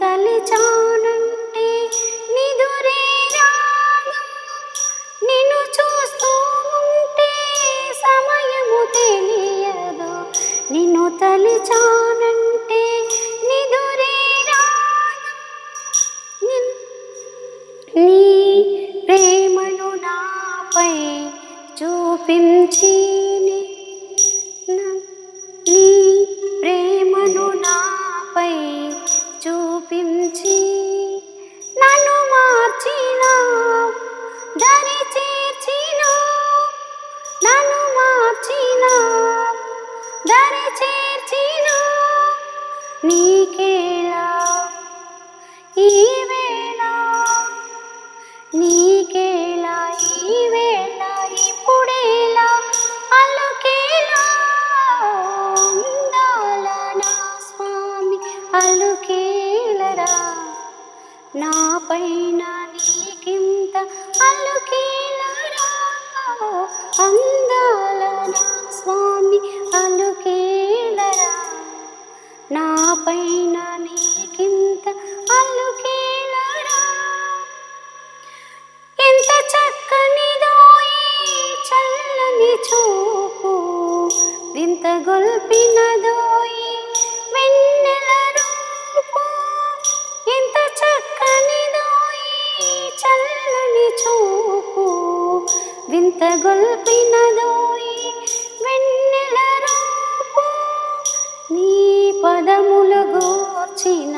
తలిచానంటే నిదురే రాదు నిన్ను చూస్తూ ఉంటే సమయము తెలియదు. నిన్ను తలిచానంటే shopping. పైన నీకింత అల్లుకేలరా అందాల నా స్వామి అల్లుకేలరా నా పైన నీకింత అల్లుకేలరా ఎంత చక్కనిదోయి చల్లని చూపు వింత గొల్పినదోయి వింత వెన్నెల రూపు నీ పదములు గోర్చిన